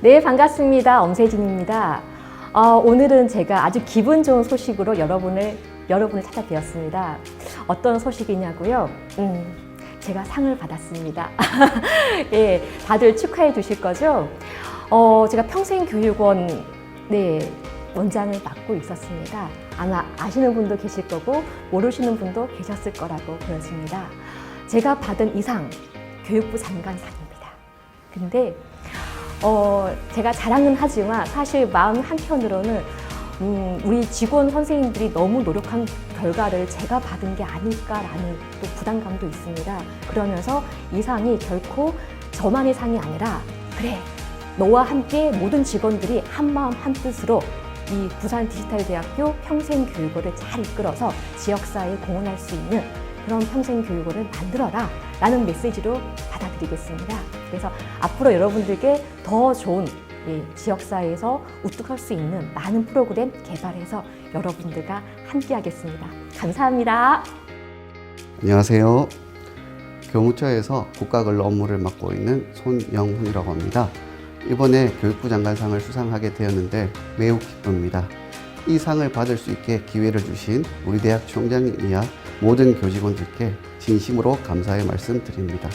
네, 반갑습니다. 엄세진입니다. 어, 오늘은 제가 아주 기분 좋은 소식으로 여러분을, 여러분을 찾아뵈었습니다. 어떤 소식이냐고요? 음, 제가 상을 받았습니다. 예, 다들 축하해 주실 거죠? 어, 제가 평생교육원, 네, 원장을 맡고 있었습니다. 아마 아시는 분도 계실 거고, 모르시는 분도 계셨을 거라고 보여집니다. 제가 받은 이 상, 교육부 장관상입니다. 근데 어, 제가 자랑은 하지만 사실 마음 한켠으로는 음, 우리 직원 선생님들이 너무 노력한 결과를 제가 받은 게 아닐까라는 또 부담감도 있습니다. 그러면서 이 상이 결코 저만의 상이 아니라 그래 너와 함께 모든 직원들이 한 마음 한 뜻으로 이 부산 디지털 대학교 평생 교육원을 잘 이끌어서 지역 사회에 공헌할 수 있는 그런 평생 교육원을 만들어라 라는 메시지로 받아들이겠습니다. 그래서 앞으로 여러분들께 더 좋은 이 지역사회에서 우뚝할 수 있는 많은 프로그램 개발해서 여러분들과 함께 하겠습니다. 감사합니다. 안녕하세요. 교무처에서 국가근로 업무를 맡고 있는 손영훈이라고 합니다. 이번에 교육부 장관상을 수상하게 되었는데 매우 기쁩니다. 이 상을 받을 수 있게 기회를 주신 우리 대학 총장님이야 모든 교직원들께 진심으로 감사의 말씀 드립니다.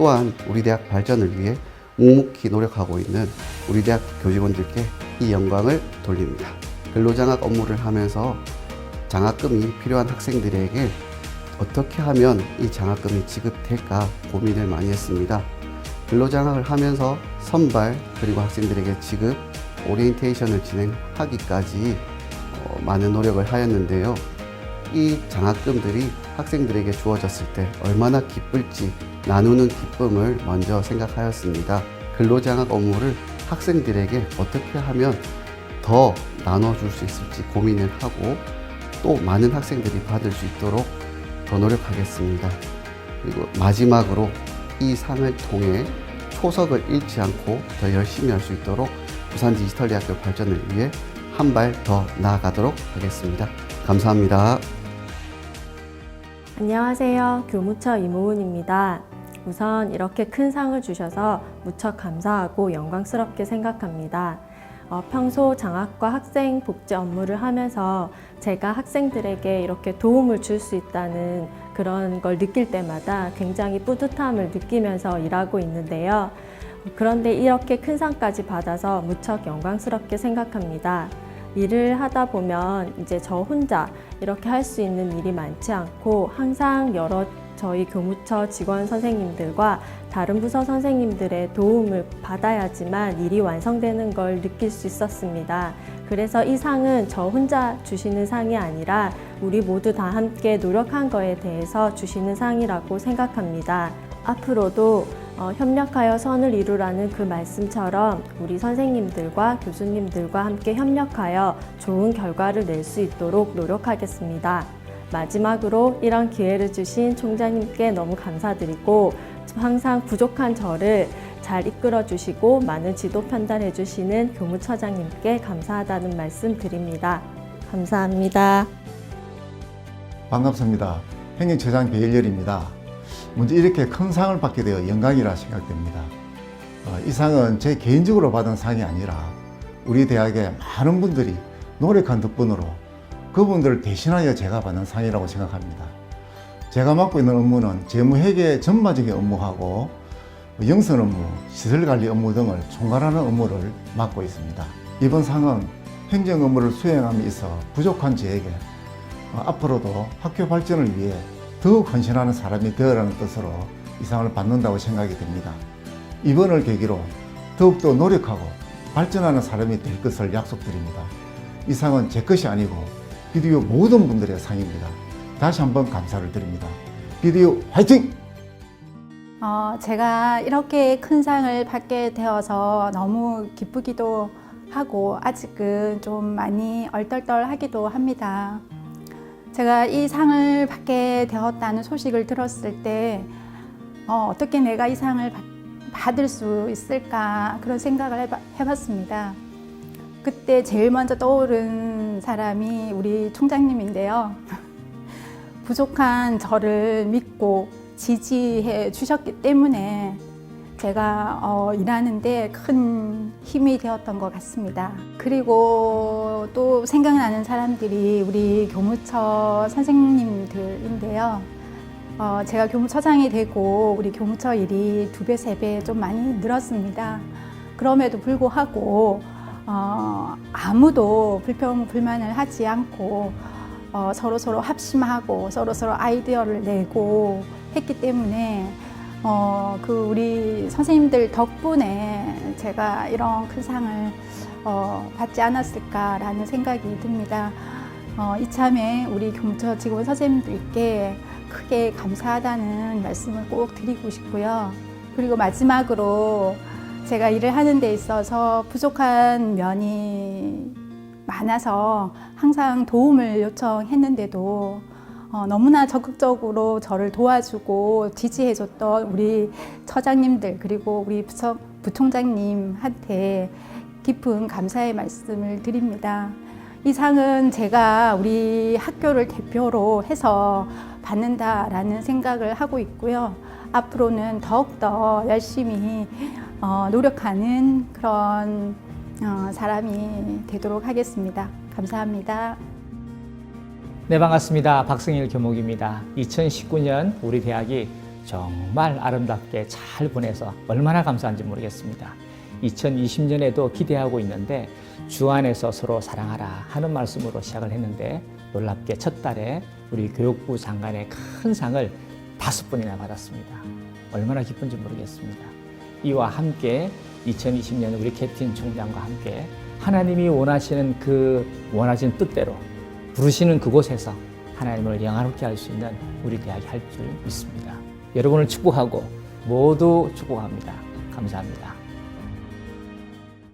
또한 우리 대학 발전을 위해 묵묵히 노력하고 있는 우리 대학 교직원들께 이 영광을 돌립니다. 근로장학 업무를 하면서 장학금이 필요한 학생들에게 어떻게 하면 이 장학금이 지급될까 고민을 많이 했습니다. 근로장학을 하면서 선발 그리고 학생들에게 지급, 오리엔테이션을 진행하기까지 어, 많은 노력을 하였는데요. 이 장학금들이 학생들에게 주어졌을 때 얼마나 기쁠지 나누는 기쁨을 먼저 생각하였습니다. 근로장학 업무를 학생들에게 어떻게 하면 더 나눠줄 수 있을지 고민을 하고 또 많은 학생들이 받을 수 있도록 더 노력하겠습니다. 그리고 마지막으로 이 상을 통해 초석을 잃지 않고 더 열심히 할 수 있도록 부산 디지털 대학교 발전을 위해 한 발 더 나아가도록 하겠습니다. 감사합니다. 안녕하세요. 교무처 이모은입니다. 우선 이렇게 큰 상을 주셔서 무척 감사하고 영광스럽게 생각합니다. 어, 평소 장학과 학생 복지 업무를 하면서 제가 학생들에게 이렇게 도움을 줄 수 있다는 그런 걸 느낄 때마다 굉장히 뿌듯함을 느끼면서 일하고 있는데요. 그런데 이렇게 큰 상까지 받아서 무척 영광스럽게 생각합니다. 일을 하다 보면 이제 저 혼자 이렇게 할 수 있는 일이 많지 않고 항상 여러 저희 교무처 직원 선생님들과 다른 부서 선생님들의 도움을 받아야지만 일이 완성되는 걸 느낄 수 있었습니다. 그래서 이 상은 저 혼자 주시는 상이 아니라 우리 모두 다 함께 노력한 거에 대해서 주시는 상이라고 생각합니다. 앞으로도 어, 협력하여 선을 이루라는 그 말씀처럼 우리 선생님들과 교수님들과 함께 협력하여 좋은 결과를 낼 수 있도록 노력하겠습니다. 마지막으로 이런 기회를 주신 총장님께 너무 감사드리고 항상 부족한 저를 잘 이끌어 주시고 많은 지도 판단해 주시는 교무처장님께 감사하다는 말씀 드립니다. 감사합니다. 반갑습니다. 행정처장 배일열입니다. 먼저 이렇게 큰 상을 받게 되어 영광이라 생각됩니다. 어, 이 상은 제 개인적으로 받은 상이 아니라 우리 대학의 많은 분들이 노력한 덕분으로 그분들을 대신하여 제가 받는 상이라고 생각합니다. 제가 맡고 있는 업무는 재무회계 전반적인 업무하고 영선 업무, 시설 관리 업무 등을 총괄하는 업무를 맡고 있습니다. 이번 상은 행정 업무를 수행함에 있어 부족한 저에게 어, 앞으로도 학교 발전을 위해 더욱 헌신하는 사람이 되어라는 뜻으로 이 상을 받는다고 생각이 됩니다. 이번을 계기로 더욱더 노력하고 발전하는 사람이 될 것을 약속드립니다. 이 상은 제 것이 아니고 비디오 모든 분들의 상입니다. 다시 한번 감사를 드립니다. 비디오 화이팅! 어, 제가 이렇게 큰 상을 받게 되어서 너무 기쁘기도 하고 아직은 좀 많이 얼떨떨하기도 합니다. 제가 이 상을 받게 되었다는 소식을 들었을 때 어, 떻게 내가 이 상을 받, 받을 수 있을까 그런 생각을 해봤습니다. 그때 제일 먼저 떠오른 사람이 우리 총장님인데요. 부족한 저를 믿고 지지해 주셨기 때문에 제가 어, 일하는데 큰 힘이 되었던 것 같습니다. 그리고 또 생각나는 사람들이 우리 교무처 선생님들인데요. 어, 제가 교무처장이 되고 우리 교무처 일이 두 배, 세 배 좀 많이 늘었습니다. 그럼에도 불구하고 어, 아무도 불평, 불만을 하지 않고 어, 서로 서로 합심하고 서로 서로 아이디어를 내고 했기 때문에 어, 그 우리 선생님들 덕분에 제가 이런 큰 상을 어, 받지 않았을까라는 생각이 듭니다. 어, 이참에 우리 교무처 직원 선생님들께 크게 감사하다는 말씀을 꼭 드리고 싶고요. 그리고 마지막으로 제가 일을 하는 데 있어서 부족한 면이 많아서 항상 도움을 요청했는데도 어, 너무나 적극적으로 저를 도와주고 지지해줬던 우리 처장님들 그리고 우리 부처, 부총장님한테 깊은 감사의 말씀을 드립니다. 이 상은 제가 우리 학교를 대표로 해서 받는다라는 생각을 하고 있고요. 앞으로는 더욱더 열심히 어, 노력하는 그런 어, 사람이 되도록 하겠습니다. 감사합니다. 네, 반갑습니다. 박승일 교목입니다. 2019년 우리 대학이 정말 아름답게 잘 보내서 얼마나 감사한지 모르겠습니다. 2020년에도 기대하고 있는데 주 안에서 서로 사랑하라 하는 말씀으로 시작을 했는데 놀랍게 첫 달에 우리 교육부 장관의 큰 상을 다섯 번이나 받았습니다. 얼마나 기쁜지 모르겠습니다. 이와 함께 2020년 우리 캐틴 총장과 함께 하나님이 원하시는 그 원하시는 뜻대로 부르시는 그곳에서 하나님을 영화롭게 할 수 있는 우리 대학이 할 줄 믿습니다. 여러분을 축복하고 모두 축복합니다. 감사합니다.